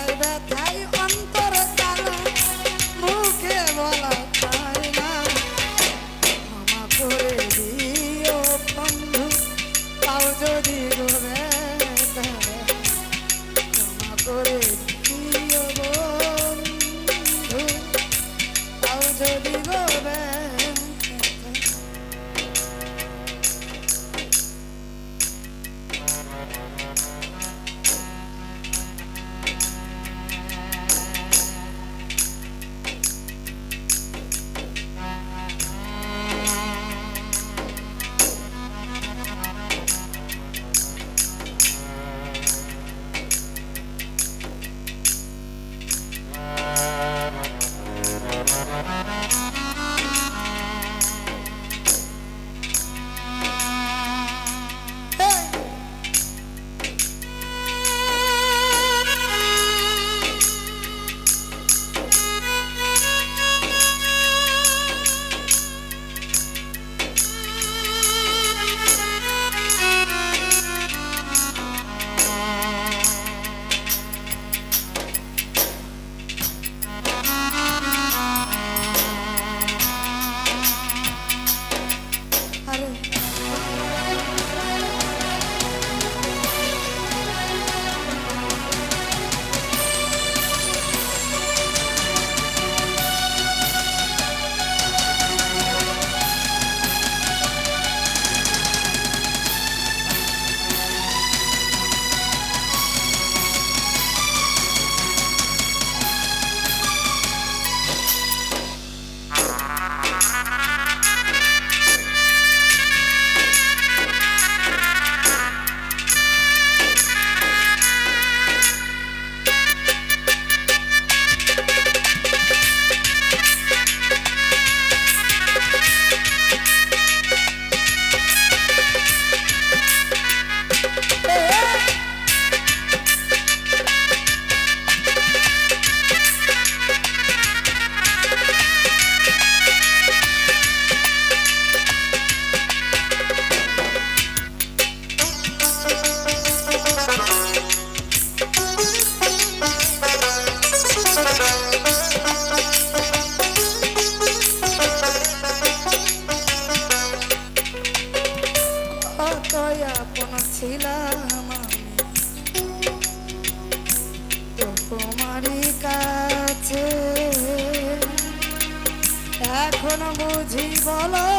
ব্যথায় ব্যথায় follow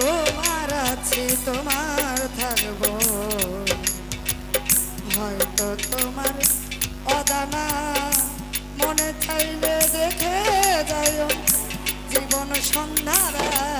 তোমার আছি তোমার থাকব। হয়তো তোমার অদানা মনে চাইলে দেখে যাই জীবন সন্ধ্যারা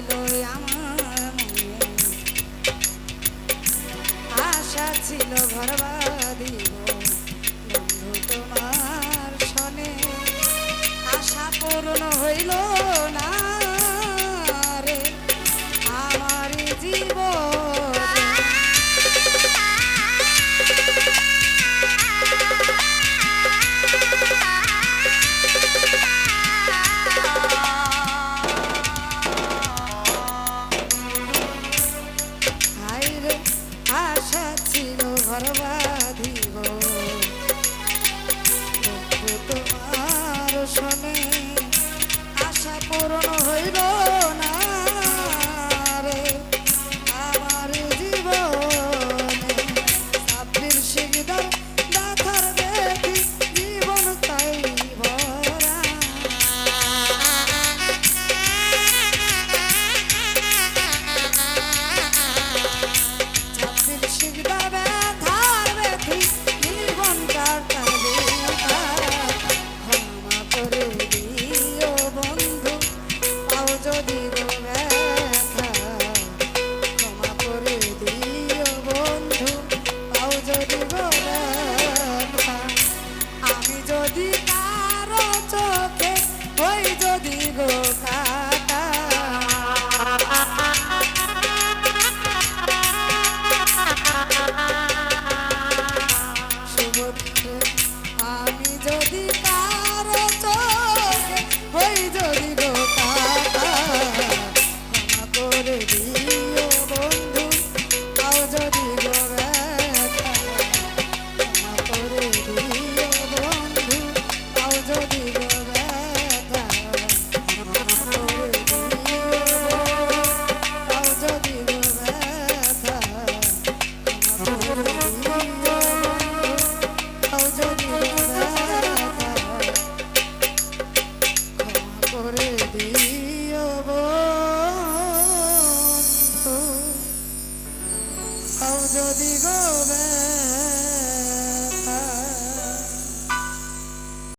দিল আমি যদি তার চোখে ওই যদি গো আমি যদি কারও চোখে ওই যদি